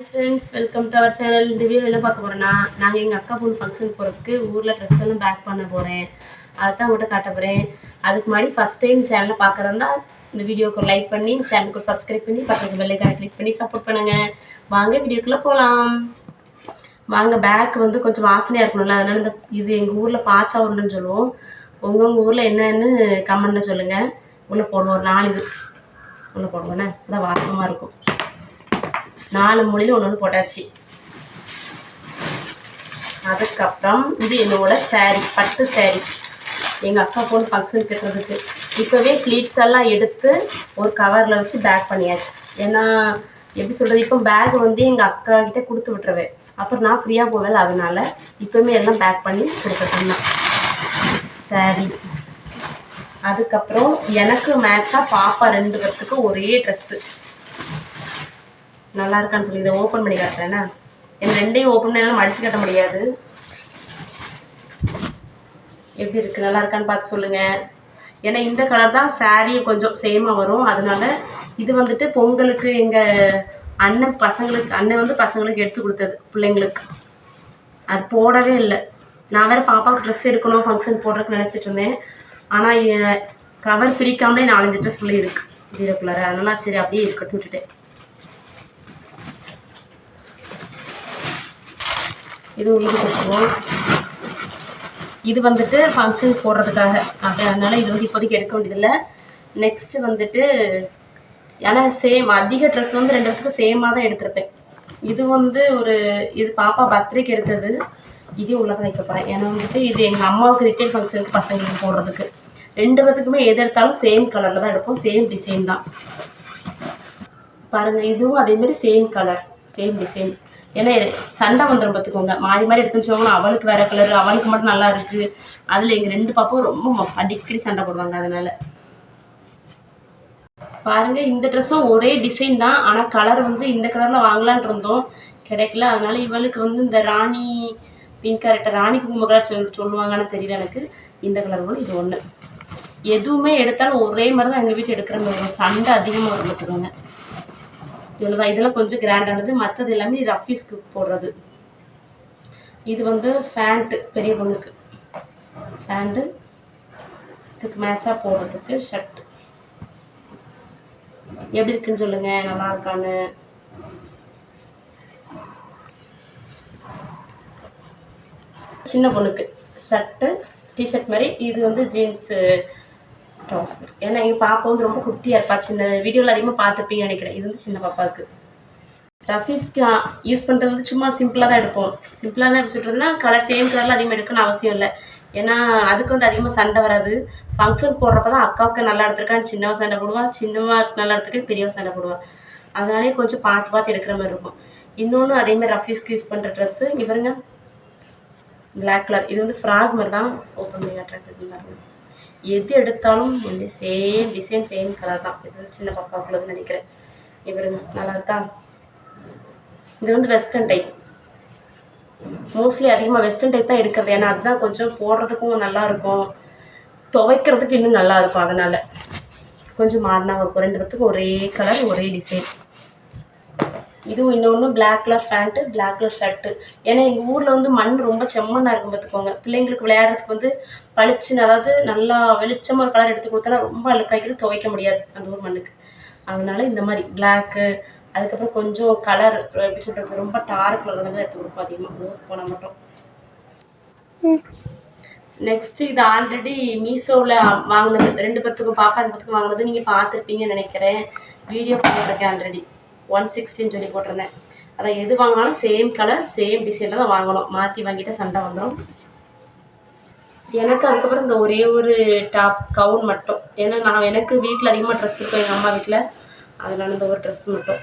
Friends welcome to our channel இந்த video என்ன பார்க்க போகிறேன்னா நாங்கள் எங்கள் அக்கா பொண்ணு ஃபங்க்ஷன் போகிறதுக்கு ஊரில் ட்ரெஸ் எல்லாம் பேக் பண்ண போகிறேன் அதை தான் உங்கள்கிட்ட காட்ட போகிறேன் அதுக்கு முன்னாடி ஃபஸ்ட் டைம் சேனலை பார்க்குறதா இந்த வீடியோக்கு லைக் பண்ணி சேனலுக்கு சப்ஸ்கிரைப் பண்ணி பக்கத்து பெல்லைக்கான கிளிக் பண்ணி சப்போர்ட் பண்ணுங்கள் வாங்க வீடியோக்குள்ளே போகலாம் வாங்க பேக் வந்து கொஞ்சம் வாசனையாக இருக்கணும்ல அதனால் இந்த இது எங்கள் ஊரில் பாச்சா உருண்டுன்னு சொல்லுவோம். உங்கள் உங்கள் ஊரில் என்னன்னு கமெண்ட்டில் சொல்லுங்கள் உள்ளே போடுவோம் ஒரு நாலு இது. உள்ளே போடுவோண்ணே அதான் வாசமாக இருக்கும். நாலு மூலையில் ஒன்று ஒன்று போட்டாச்சு. அதுக்கப்புறம் இது என்னோட saree பட்டு saree. எங்கள் அக்கா பொண்ணு ஃபங்க்ஷன் கட்டுறதுக்கு. இப்போவே ஃப்ளீட்ஸ் எல்லாம் எடுத்து ஒரு கவரில் வச்சு பேக் பண்ணியாச்சு. ஏன்னா எப்படி சொல்கிறது இப்போ பேக் வந்து எங்கள் அக்கா கிட்டே கொடுத்து விட்டுருவேன் அப்புறம் நான் ஃப்ரீயாக போவேன் அதனால் இப்போவுமே எல்லாம் பேக் பண்ணி கொடுத்துட்டேன் saree. அதுக்கப்புறம் எனக்கு மேட்சாக பாப்பா ரெண்டு பேர்த்துக்கு ஒரே ட்ரெஸ்ஸு நல்லா இருக்கான்னு சொல்லி இதை ஓப்பன் பண்ணி காட்டுறேன்னா என் ரெண்டையும் ஓப்பன் பண்ணி என்னால் மடிச்சு கட்ட முடியாது. எப்படி இருக்குது நல்லா இருக்கான்னு பார்த்து சொல்லுங்கள் ஏன்னா இந்த கலர் தான் saree கொஞ்சம் சேமாக வரும். அதனால இது வந்துட்டு பொங்கலுக்கு எங்கள் அண்ணன் பசங்களுக்கு அண்ணன் வந்து பசங்களுக்கு எடுத்து கொடுத்தது பிள்ளைங்களுக்கு. அது போடவே இல்லை. நான் வேறு பாப்பாவுக்கு ட்ரெஸ் எடுக்கணும் ஃபங்க்ஷன் போடுறதுக்கு நினச்சிட்டு இருந்தேன். ஆனால் கவர் பிரிக்காமலே நாலஞ்சு ட்ரெஸ் உள்ளே இருக்குது வீரக்குள்ளார. அதனால சரி அப்படியே இருக்கட்டும் விட்டுட்டேன். இது உள்ளது கொடுத்துருவோம். இது வந்துட்டு ஃபங்க்ஷன் போடுறதுக்காக. அப்படி அதனால் இது வந்து இப்போதைக்கு எடுக்க வேண்டியதில்லை. நெக்ஸ்ட்டு வந்துட்டு ஏன்னா சேம் அதிக ட்ரெஸ் வந்து ரெண்டு இடத்துக்கும் சேமாக தான் எடுத்திருப்பேன். இது வந்து ஒரு இது பாப்பா பர்த்டேக்கு எடுத்தது. இது உள்ள தான் வைக்க போகிறேன் ஏன்னா வந்துட்டு இது எங்கள் அம்மாவுக்கு ரிட்டைல் ஃபங்க்ஷனுக்கு பசங்களுக்கு போடுறதுக்கு. ரெண்டு பேத்துக்குமே எது எடுத்தாலும் சேம் கலரில் தான் எடுப்போம். சேம் டிசைன் தான். பாருங்கள் இதுவும் அதேமாரி சேம் கலர் சேம் டிசைன் ஏன்னா சண்டை வந்துடும் பார்த்துக்கோங்க. மாறி மாறி எடுத்து சொல்லுவாங்க அவளுக்கு வேறு கலர் அவளுக்கு மட்டும் நல்லா இருக்குது அதில் எங்கள் ரெண்டு பாப்பாவும் ரொம்ப அடிக்கடி சண்டை போடுவாங்க அதனால். பாருங்க இந்த ட்ரெஸ்ஸும் ஒரே டிசைன் தான். ஆனால் கலர் வந்து இந்த கலரில் வாங்கலான் இருந்தோம். கிடைக்கல. அதனால இவளுக்கு வந்து இந்த ராணி பிங்க் கரெக்டாக ராணி குங்கும கலர் சொல் சொல்லுவாங்கன்னு தெரியல எனக்கு. இந்த கலர் கூட இது ஒன்று எதுவுமே எடுத்தாலும் ஒரே மாதிரி தான் எங்கள் வீட்டில் எடுக்கிற மாதிரி சண்டை அதிகமாக வரும் பார்த்துக்கோங்க. இவ்வளோ தான் இதெல்லாம் கொஞ்சம் கிராண்டானது மற்றது எல்லாமே ரஃப் யூஸ்க்கு போடுறது. இது வந்து ஃபேண்ட்டு பெரிய பொண்ணுக்கு. ஃபேண்ட்டு இதுக்கு மேட்சாக போடுறதுக்கு ஷர்ட் எப்படி இருக்குன்னு சொல்லுங்கள் நல்லா இருக்கான்னு. சின்ன பொண்ணுக்கு. ஷர்ட்டு டிஷர்ட் மாதிரி. இது வந்து ஜீன்ஸு டாஸ் ஏன்னா எங்கள் பாப்பா வந்து ரொம்ப குட்டியாக இருப்பா. சின்ன வீடியோவில் அதிகமாக பார்த்துருப்பீங்கன்னு நினைக்கிறேன். இது வந்து சின்ன பாப்பாவுக்கு. ரஃபீஸ்க்கு யூஸ் பண்ணுறது வந்து சும்மா சிம்பிளாக தான் எடுப்போம். சிம்பிளாக எப்படி சொல்கிறதுனா கலர் சேம் கலரில் அதிகமாக எடுக்கணும்னு அவசியம் இல்லை. ஏன்னா அதுக்கு வந்து அதிகமாக சண்டை வராது. ஃபங்க்ஷன் போடுறப்ப தான் அக்காவுக்கு நல்லா எடுத்துருக்கான்னு சின்னவ சண்டை போடுவா. சின்னவா நல்லா எடுத்திருக்கான்னு பெரியவ சண்டை போடுவா. அதனாலே கொஞ்சம் பார்த்து பார்த்து எடுக்கிற மாதிரி இருக்கும். இன்னொன்று அதேமாதிரி ரஃபீஸ்க்கு யூஸ் பண்ணுற ட்ரெஸ்ஸு இவருங்க பிளாக் கலர் இது வந்து ஃப்ராக் மாதிரி தான் ஓப்பன் பண்ணி காட்டுறேன். எது எடுத்தாலும் வந்து சேம் டிசைன் சேம் கலர் தான். இது வந்து சின்ன பாப்பாக்குள்ளதுன்னு நினைக்கிறேன். இவருங்க நல்லா இருக்கா? இது வந்து வெஸ்டர்ன் டைப் மோஸ்ட்லி அதிகமாக வெஸ்டர்ன் டைப் தான் எடுக்கிறது. ஏன்னா அதுதான் கொஞ்சம் போடுறதுக்கும் நல்லா இருக்கும். துவைக்கிறதுக்கு இன்னும் நல்லா இருக்கும் அதனால். கொஞ்சம் மாறினா இருக்கும் ரெண்டு பேர்த்துக்கு ஒரே கலர் ஒரே டிசைன் இதுவும் இன்னொன்று black colour pant black colour shirt ஏன்னா எங்கள் ஊரில் வந்து மண் ரொம்ப செம்மண்ணாக இருக்கும் பார்த்துக்கோங்க பிள்ளைங்களுக்கு விளையாடுறதுக்கு வந்து பளிச்சுன்னு அதாவது நல்லா வெளிச்சமாக ஒரு கலர் எடுத்து கொடுத்தனா ரொம்ப அழுக்காக்கிட்டு துவைக்க முடியாது அந்த ஊர் மண்ணுக்கு. அதனால இந்த மாதிரி பிளாக்கு அதுக்கப்புறம் கொஞ்சம் கலர் எப்படி சொல்கிறது ரொம்ப டார்க் கலர் தான் எடுத்து கொடுப்போம் அதிகமாக ஊருக்கு போனால் மட்டும். நெக்ஸ்ட்டு இது ஆல்ரெடி மீஷோவில் வாங்கினது ரெண்டு பேர்த்துக்கும் பாப்பா ரெண்டு பேர்த்துக்கும் வாங்கினது நீங்கள் பார்த்துருப்பீங்கன்னு நினைக்கிறேன். வீடியோ போட்டிருக்கேன் ஆல்ரெடி ஒன் சிக்ஸ்டின்னு சொல்லி போட்டிருந்தேன். அதான் எது வாங்கினாலும் சேம் கலர் சேம் டிசைனில் தான் வாங்கணும். மாற்றி வாங்கிட்டு சண்டை வந்துடும் எனக்கு அதுக்கப்புறம் இந்த ஒரே ஒரு டாப் கவுன் மட்டும். ஏன்னா நான் எனக்கு வீட்டில் அதிகமாக ட்ரெஸ் இருக்கும் எங்கள் அம்மா வீட்டில் அதனால இந்த ஒரு ட்ரெஸ் மட்டும்.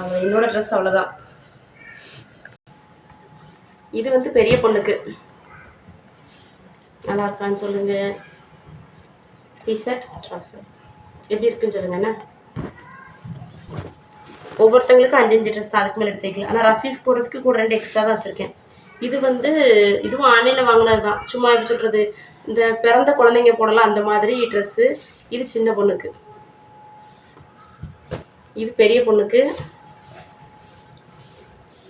அது என்னோடய ட்ரெஸ் அவ்வளோதான் இது வந்து பெரிய பொண்ணுக்கு. நல்லா இருக்கான்னு சொல்லுங்கள் டிஷர்ட் ட்ரௌசர் எப்படி இருக்குன்னு சொல்லுங்கள் என்ன? ஒவ்வொருத்தங்களுக்கும் அஞ்சு அஞ்சு ட்ரெஸ் அதுக்கு மேலே எடுத்து வைக்கல ஆனால் ரஃபீஸ் போடுறதுக்கு கூட ரெண்டு எக்ஸ்ட்ரா தான் வச்சுருக்கேன். இது வந்து இதுவும் ஆன்லைனில் வாங்கினது தான். சும்மா எப்படி சொல்கிறது இந்த பிறந்த குழந்தைங்க போடலாம் அந்த மாதிரி ட்ரெஸ்ஸு இது சின்ன பொண்ணுக்கு. இது பெரிய பொண்ணுக்கு.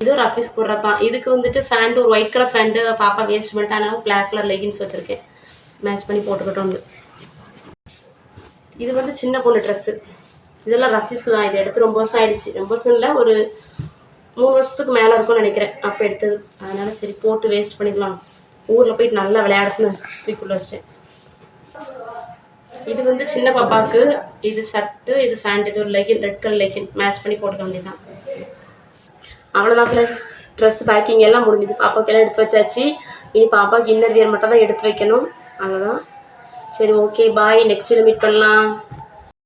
இதுவும் ரஃபீஸ் போடுறது தான். இதுக்கு வந்துட்டு ஃபேண்ட் ஒரு ஒயிட் கலர் ஃபேண்டு பாப்பா வேஸ்ட் பண்ணிட்டு அதனால பிளாக் கலர் லெகின்ஸ் வச்சுருக்கேன். மேட்ச் பண்ணி போட்டுக்கிட்டோம் இது வந்து சின்ன பொண்ணு ட்ரெஸ்ஸு இதெல்லாம் ரஃபீஸ்க்கு தான் இது எடுத்து ரொம்ப வருஷம் ஆயிடுச்சு. ரொம்ப வருஷம் இல்லை ஒரு மூணு வருஷத்துக்கு மேலே இருக்கும்னு நினைக்கிறேன் அப்போ எடுத்தது. அதனால சரி போட்டு வேஸ்ட் பண்ணிக்கலாம் ஊரில் போயிட்டு நல்லா விளையாடுன்னு தூக்கிக்குள்ள வச்சிட்டேன். இது வந்து சின்ன பாப்பாவுக்கு இது ஷர்ட்டு இது ஃபேண்ட் இது ஒரு legging red colour legging match பண்ணி போட்டுக்க வேண்டியதான் அவ்வளோதான் ஃப்ரெண்ட்ஸ் ட்ரெஸ் பேக்கிங் எல்லாம் முடிஞ்சுது. பாப்பாவுக்கு எல்லாம் எடுத்து வச்சாச்சு. இனி பாப்பாவுக்கு இன்னர் வியர் மட்டும் தான் எடுத்து வைக்கணும். அவ்வளோதான் சரி okay bye next video meet பண்ணலாம்.